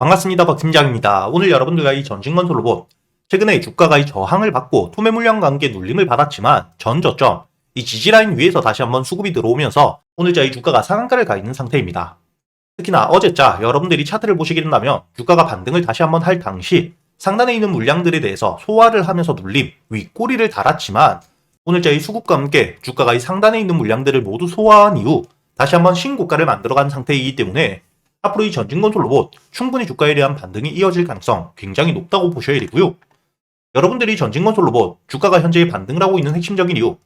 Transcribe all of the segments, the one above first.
반갑습니다. 박 팀장입니다. 오늘 여러분들과 이 전진건설 로봇 최근에 주가가 이 저항을 받고 투매 물량과 함께 눌림을 받았지만 전 저점 이 지지라인 위에서 다시 한번 수급이 들어오면서 오늘자 이 주가가 상한가를 가 있는 상태입니다. 특히나 어제자 여러분들이 차트를 보시게 된다면 주가가 반등을 다시 한번 할 당시 상단에 있는 물량들에 대해서 소화를 하면서 눌림 윗꼬리를 달았지만 오늘자 이 수급과 함께 주가가 이 상단에 있는 물량들을 모두 소화한 이후 다시 한번 신고가를 만들어간 상태이기 때문에 앞으로 이 전진 건설 로봇 충분히 주가에 대한 반등이 이어질 가능성 굉장히 높다고 보셔야 되고요. 여러분들이 전진 건설 로봇 주가가 현재 반등을 하고 있는 핵심적인 이유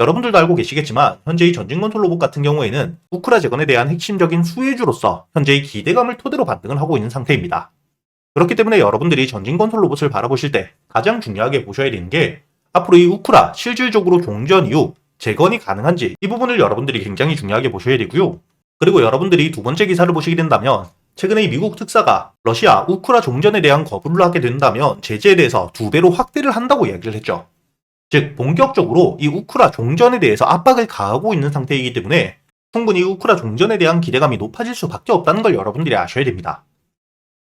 여러분들도 알고 계시겠지만 현재 이 전진 건설 로봇 같은 경우에는 우크라 재건에 대한 핵심적인 수혜주로서 현재의 기대감을 토대로 반등을 하고 있는 상태입니다. 그렇기 때문에 여러분들이 전진 건설 로봇을 바라보실 때 가장 중요하게 보셔야 되는 게 앞으로 이 우크라 실질적으로 종전 이후 재건이 가능한지 이 부분을 여러분들이 굉장히 중요하게 보셔야 되고요. 그리고 여러분들이 두 번째 기사를 보시게 된다면 최근에 이 미국 특사가 러시아 우크라 종전에 대한 거부를 하게 된다면 제재에 대해서 두 배로 확대를 한다고 이야기를 했죠. 즉 본격적으로 이 우크라 종전에 대해서 압박을 가하고 있는 상태이기 때문에 충분히 우크라 종전에 대한 기대감이 높아질 수밖에 없다는 걸 여러분들이 아셔야 됩니다.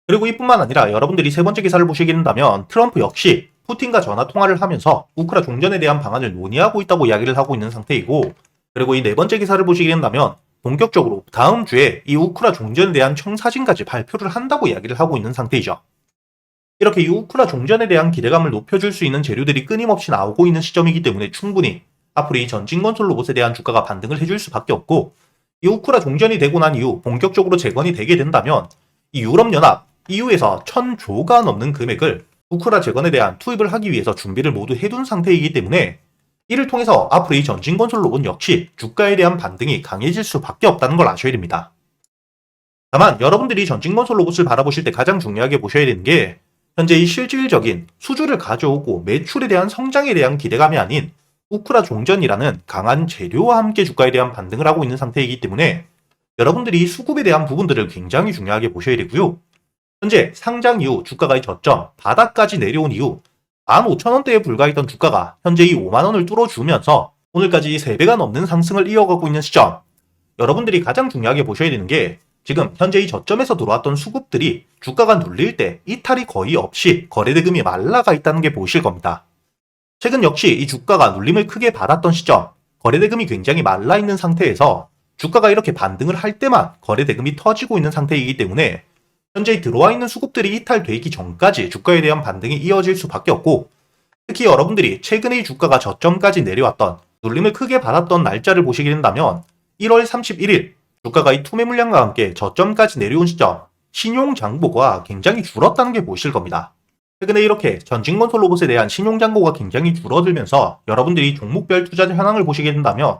그리고 이뿐만 아니라 여러분들이 세 번째 기사를 보시게 된다면 트럼프 역시 푸틴과 전화 통화를 하면서 우크라 종전에 대한 방안을 논의하고 있다고 이야기를 하고 있는 상태이고 그리고 이 네 번째 기사를 보시게 된다면 본격적으로 다음 주에 이 우크라 종전에 대한 청사진까지 발표를 한다고 이야기를 하고 있는 상태이죠. 이렇게 이 우크라 종전에 대한 기대감을 높여줄 수 있는 재료들이 끊임없이 나오고 있는 시점이기 때문에 충분히 앞으로 이 전진건설 로봇에 대한 주가가 반등을 해줄 수밖에 없고 이 우크라 종전이 되고 난 이후 본격적으로 재건이 되게 된다면 이 유럽연합 EU에서 천조가 넘는 금액을 우크라 재건에 대한 투입을 하기 위해서 준비를 모두 해둔 상태이기 때문에 이를 통해서 앞으로 이 전진건설 로봇 역시 주가에 대한 반등이 강해질 수밖에 없다는 걸 아셔야 됩니다. 다만 여러분들이 전진건설 로봇을 바라보실 때 가장 중요하게 보셔야 되는 게 현재 이 실질적인 수주를 가져오고 매출에 대한 성장에 대한 기대감이 아닌 우크라 종전이라는 강한 재료와 함께 주가에 대한 반등을 하고 있는 상태이기 때문에 여러분들이 수급에 대한 부분들을 굉장히 중요하게 보셔야 되고요. 현재 상장 이후 주가가 이 저점 바닥까지 내려온 이후 15,000원대에 불과했던 주가가 현재 이 5만원을 뚫어주면서 오늘까지 3배가 넘는 상승을 이어가고 있는 시점. 여러분들이 가장 중요하게 보셔야 되는 게 지금 현재 이 저점에서 들어왔던 수급들이 주가가 눌릴 때 이탈이 거의 없이 거래대금이 말라가 있다는 게 보이실 겁니다. 최근 역시 이 주가가 눌림을 크게 받았던 시점, 거래대금이 굉장히 말라 있는 상태에서 주가가 이렇게 반등을 할 때만 거래대금이 터지고 있는 상태이기 때문에 현재 들어와 있는 수급들이 이탈되기 전까지 주가에 대한 반등이 이어질 수밖에 없고 특히 여러분들이 최근에 주가가 저점까지 내려왔던 눌림을 크게 받았던 날짜를 보시게 된다면 1월 31일 주가가 이 투매 물량과 함께 저점까지 내려온 시점 신용 장보가 굉장히 줄었다는 게 보이실 겁니다. 최근에 이렇게 전진건설 로봇에 대한 신용 잔고가 굉장히 줄어들면서 여러분들이 종목별 투자 현황을 보시게 된다면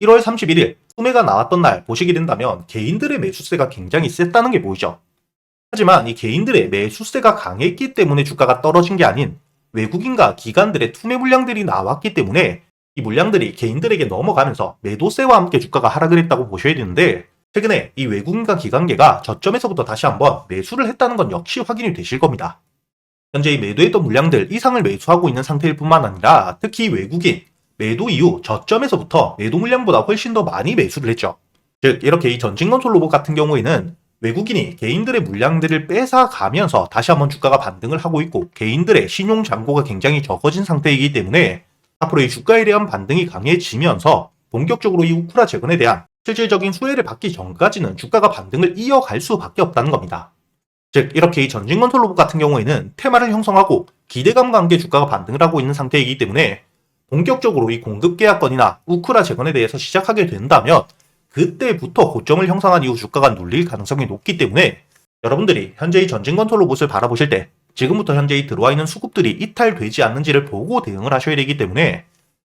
1월 31일 투매가 나왔던 날 보시게 된다면 개인들의 매수세가 굉장히 셌다는 게 보이죠. 하지만 이 개인들의 매수세가 강했기 때문에 주가가 떨어진 게 아닌 외국인과 기관들의 투매 물량들이 나왔기 때문에 이 물량들이 개인들에게 넘어가면서 매도세와 함께 주가가 하락을 했다고 보셔야 되는데 최근에 이 외국인과 기관계가 저점에서부터 다시 한번 매수를 했다는 건 역시 확인이 되실 겁니다. 현재 이 매도했던 물량들 이상을 매수하고 있는 상태일 뿐만 아니라 특히 외국인 매도 이후 저점에서부터 매도 물량보다 훨씬 더 많이 매수를 했죠. 즉 이렇게 이 전진건설 로봇 같은 경우에는 외국인이 개인들의 물량들을 뺏어가면서 다시 한번 주가가 반등을 하고 있고 개인들의 신용 잔고가 굉장히 적어진 상태이기 때문에 앞으로 이 주가에 대한 반등이 강해지면서 본격적으로 이 우크라 재건에 대한 실질적인 수혜를 받기 전까지는 주가가 반등을 이어갈 수밖에 없다는 겁니다. 즉 이렇게 이 전진건설 로봇 같은 경우에는 테마를 형성하고 기대감과 함께 주가가 반등을 하고 있는 상태이기 때문에 본격적으로 이 공급 계약건이나 우크라 재건에 대해서 시작하게 된다면 그때부터 고점을 형성한 이후 주가가 눌릴 가능성이 높기 때문에 여러분들이 현재 이 전진건설 로봇을 바라보실 때 지금부터 현재 이 들어와 있는 수급들이 이탈되지 않는지를 보고 대응을 하셔야 되기 때문에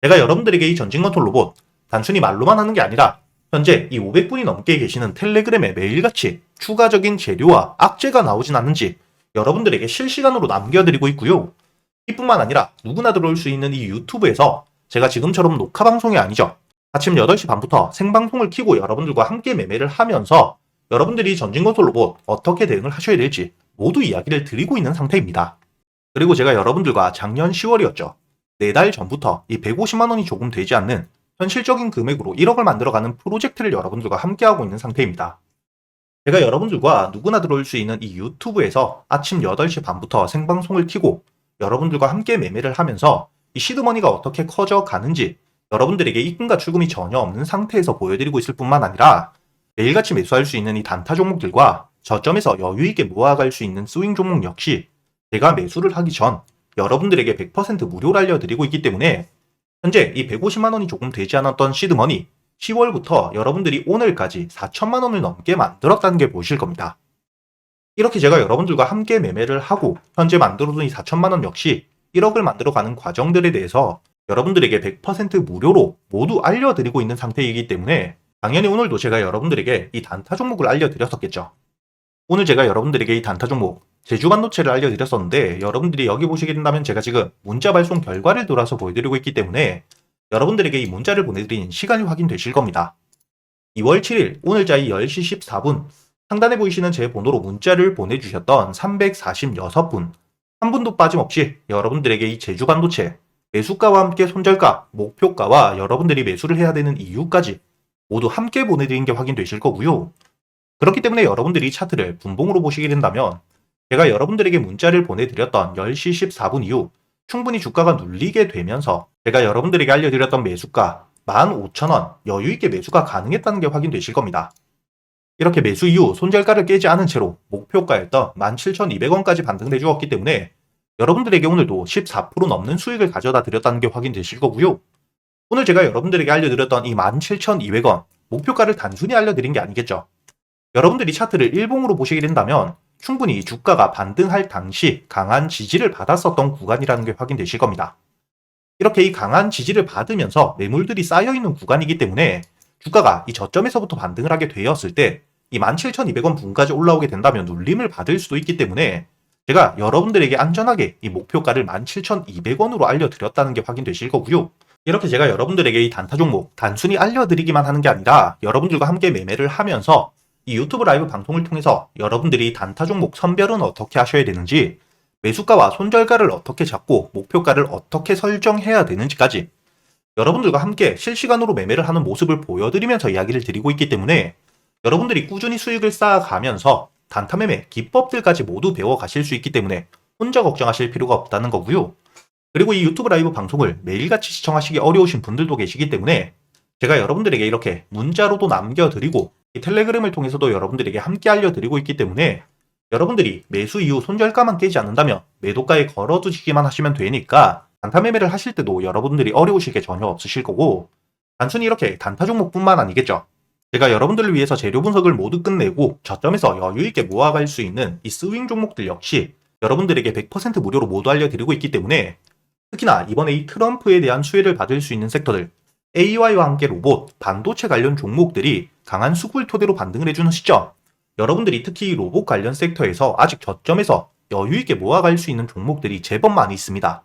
제가 여러분들에게 이 전진건설 로봇 단순히 말로만 하는 게 아니라 현재 이 500분이 넘게 계시는 텔레그램에 매일같이 추가적인 재료와 악재가 나오진 않는지 여러분들에게 실시간으로 남겨드리고 있고요. 이뿐만 아니라 누구나 들어올 수 있는 이 유튜브에서 제가 지금처럼 녹화 방송이 아니죠. 아침 8시 반부터 생방송을 키고 여러분들과 함께 매매를 하면서 여러분들이 전진건설 로봇 어떻게 대응을 하셔야 될지 모두 이야기를 드리고 있는 상태입니다. 그리고 제가 여러분들과 작년 10월이었죠. 4달 전부터 이 150만원이 조금 되지 않는 현실적인 금액으로 1억을 만들어가는 프로젝트를 여러분들과 함께하고 있는 상태입니다. 제가 여러분들과 누구나 들어올 수 있는 이 유튜브에서 아침 8시 반부터 생방송을 키고 여러분들과 함께 매매를 하면서 이 시드머니가 어떻게 커져 가는지 여러분들에게 입금과 출금이 전혀 없는 상태에서 보여드리고 있을 뿐만 아니라 매일같이 매수할 수 있는 이 단타 종목들과 저점에서 여유있게 모아갈 수 있는 스윙 종목 역시 제가 매수를 하기 전 여러분들에게 100% 무료로 알려드리고 있기 때문에 현재 이 150만 원이 조금 되지 않았던 시드머니 10월부터 여러분들이 오늘까지 4천만 원을 넘게 만들었다는 게 보이실 겁니다. 이렇게 제가 여러분들과 함께 매매를 하고 현재 만들어둔 이 4천만 원 역시 1억을 만들어가는 과정들에 대해서 여러분들에게 100% 무료로 모두 알려드리고 있는 상태이기 때문에 당연히 오늘도 제가 여러분들에게 이 단타 종목을 알려드렸었겠죠. 오늘 제가 여러분들에게 이 단타 종목 제주 반도체를 알려드렸었는데 여러분들이 여기 보시게 된다면 제가 지금 문자 발송 결과를 돌아서 보여드리고 있기 때문에 여러분들에게 이 문자를 보내드린 시간이 확인되실 겁니다. 2월 7일 오늘자이 10시 14분 상단에 보이시는 제 번호로 문자를 보내주셨던 346분 한 분도 빠짐없이 여러분들에게 이 제주 반도체 매수가와 함께 손절가, 목표가와 여러분들이 매수를 해야 되는 이유까지 모두 함께 보내드린 게 확인되실 거고요. 그렇기 때문에 여러분들이 차트를 분봉으로 보시게 된다면 제가 여러분들에게 문자를 보내드렸던 10시 14분 이후 충분히 주가가 눌리게 되면서 제가 여러분들에게 알려드렸던 매수가 15,000원 여유있게 매수가 가능했다는 게 확인되실 겁니다. 이렇게 매수 이후 손절가를 깨지 않은 채로 목표가였던 17,200원까지 반등해 주었기 때문에 여러분들에게 오늘도 14% 넘는 수익을 가져다 드렸다는 게 확인되실 거고요. 오늘 제가 여러분들에게 알려드렸던 이 17,200원 목표가를 단순히 알려드린 게 아니겠죠. 여러분들이 차트를 일봉으로 보시게 된다면 충분히 주가가 반등할 당시 강한 지지를 받았었던 구간이라는 게 확인되실 겁니다. 이렇게 이 강한 지지를 받으면서 매물들이 쌓여있는 구간이기 때문에 주가가 이 저점에서부터 반등을 하게 되었을 때 이 17,200원 분까지 올라오게 된다면 눌림을 받을 수도 있기 때문에 제가 여러분들에게 안전하게 이 목표가를 17,200원으로 알려드렸다는 게 확인되실 거고요. 이렇게 제가 여러분들에게 이 단타 종목 단순히 알려드리기만 하는 게 아니라 여러분들과 함께 매매를 하면서 이 유튜브 라이브 방송을 통해서 여러분들이 단타 종목 선별은 어떻게 하셔야 되는지 매수가와 손절가를 어떻게 잡고 목표가를 어떻게 설정해야 되는지까지 여러분들과 함께 실시간으로 매매를 하는 모습을 보여드리면서 이야기를 드리고 있기 때문에 여러분들이 꾸준히 수익을 쌓아가면서 단타 매매 기법들까지 모두 배워 가실 수 있기 때문에 혼자 걱정하실 필요가 없다는 거고요. 그리고 이 유튜브 라이브 방송을 매일같이 시청하시기 어려우신 분들도 계시기 때문에 제가 여러분들에게 이렇게 문자로도 남겨드리고 이 텔레그램을 통해서도 여러분들에게 함께 알려드리고 있기 때문에 여러분들이 매수 이후 손절가만 깨지 않는다면 매도가에 걸어두시기만 하시면 되니까 단타 매매를 하실 때도 여러분들이 어려우실 게 전혀 없으실 거고 단순히 이렇게 단타 종목뿐만 아니겠죠. 제가 여러분들을 위해서 재료 분석을 모두 끝내고 저점에서 여유있게 모아갈 수 있는 이 스윙 종목들 역시 여러분들에게 100% 무료로 모두 알려드리고 있기 때문에 특히나 이번에 이 트럼프에 대한 수혜를 받을 수 있는 섹터들 AI와 함께 로봇, 반도체 관련 종목들이 강한 수급을 토대로 반등을 해주는 시점 여러분들이 특히 로봇 관련 섹터에서 아직 저점에서 여유있게 모아갈 수 있는 종목들이 제법 많이 있습니다.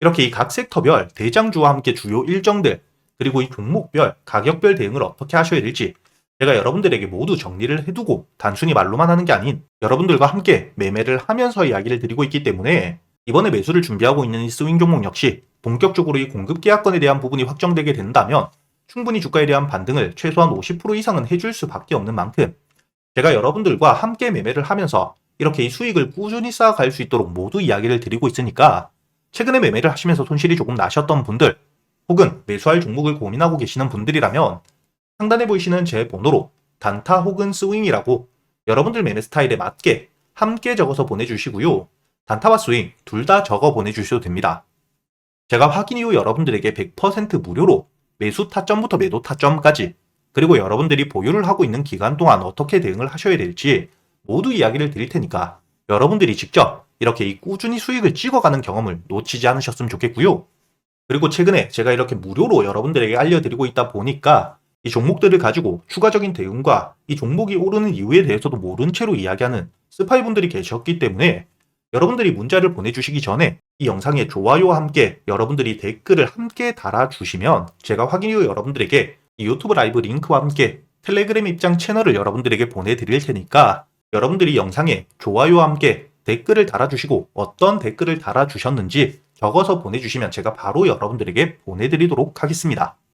이렇게 이 각 섹터별 대장주와 함께 주요 일정들 그리고 이 종목별, 가격별 대응을 어떻게 하셔야 될지 제가 여러분들에게 모두 정리를 해두고 단순히 말로만 하는 게 아닌 여러분들과 함께 매매를 하면서 이야기를 드리고 있기 때문에 이번에 매수를 준비하고 있는 이 스윙 종목 역시 본격적으로 이 공급 계약권에 대한 부분이 확정되게 된다면 충분히 주가에 대한 반등을 최소한 50% 이상은 해줄 수밖에 없는 만큼 제가 여러분들과 함께 매매를 하면서 이렇게 이 수익을 꾸준히 쌓아갈 수 있도록 모두 이야기를 드리고 있으니까 최근에 매매를 하시면서 손실이 조금 나셨던 분들 혹은 매수할 종목을 고민하고 계시는 분들이라면 상단에 보이시는 제 번호로 단타 혹은 스윙이라고 여러분들 매매 스타일에 맞게 함께 적어서 보내주시고요. 단타와 스윙 둘 다 적어 보내주셔도 됩니다. 제가 확인 이후 여러분들에게 100% 무료로 매수 타점부터 매도 타점까지 그리고 여러분들이 보유를 하고 있는 기간 동안 어떻게 대응을 하셔야 될지 모두 이야기를 드릴 테니까 여러분들이 직접 이렇게 이 꾸준히 수익을 찍어가는 경험을 놓치지 않으셨으면 좋겠고요. 그리고 최근에 제가 이렇게 무료로 여러분들에게 알려드리고 있다 보니까 이 종목들을 가지고 추가적인 대응과 이 종목이 오르는 이유에 대해서도 모른 채로 이야기하는 스파이 분들이 계셨기 때문에 여러분들이 문자를 보내주시기 전에 이 영상에 좋아요와 함께 여러분들이 댓글을 함께 달아주시면 제가 확인 이후 여러분들에게 이 유튜브 라이브 링크와 함께 텔레그램 입장 채널을 여러분들에게 보내드릴 테니까 여러분들이 영상에 좋아요와 함께 댓글을 달아주시고 어떤 댓글을 달아주셨는지 적어서 보내주시면 제가 바로 여러분들에게 보내드리도록 하겠습니다.